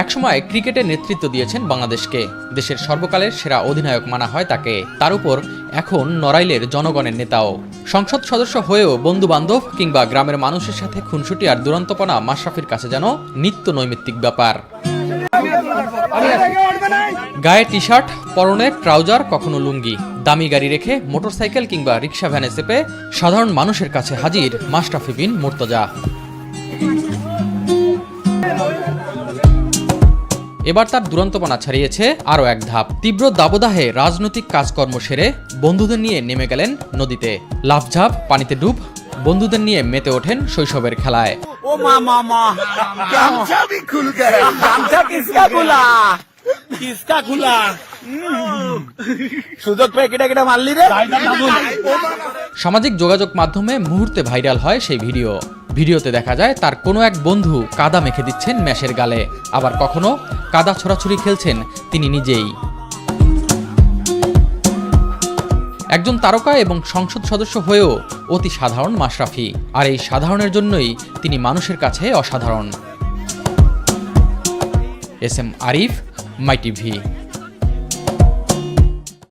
একসময় ক্রিকেটে নেতৃত্ব দিয়েছেন বাংলাদেশকে। দেশের সর্বকালের সেরা অধিনায়ক মানা হয় তাকে। তার উপর এখন নড়াইলের জনগণের নেতাও। সংসদ সদস্য হয়েও বন্ধু বান্ধব কিংবা গ্রামের মানুষের সাথে খুনসুটি আর দুরন্তপনা মাশরাফির কাছে যেন নিত্য নৈমিত্তিক ব্যাপার। গায়ে টি শার্ট পরনে ট্রাউজার, কখনো লুঙ্গি। দামি গাড়ি রেখে মোটরসাইকেল কিংবা রিক্সা ভ্যানে চেপে সাধারণ মানুষের কাছে হাজির মাশরাফি বিন মুর্তজা। এবার তার দুরন্তপনা ছাড়িয়েছে আরও এক ধাপ। তীব্র দাবদাহে রাজনৈতিক কাজকর্ম সেরে বন্ধুদের নিয়ে নেমে গেলেন নদীতে। লাভঝাপ পানিতে ডুব বন্ধুদের নিয়ে মেতে ওঠেন শৈশবের খেলায়। সামাজিক যোগাযোগ মাধ্যমে মুহূর্তে ভাইরাল হয় সেই ভিডিও। ভিডিওতে দেখা যায় তার কোনো এক বন্ধু কাদা মেখে দিচ্ছেন ম্যাশের গালে। আবার কখনো কাদা ছড়াছড়ি খেলছেন তিনি নিজেই। একজন তারকা এবং সংসদ সদস্য হয়েও অতি সাধারণ মাশরাফি। আর এই সাধারণের জন্যই তিনি মানুষের কাছে অসাধারণ। S M Arif, my TV.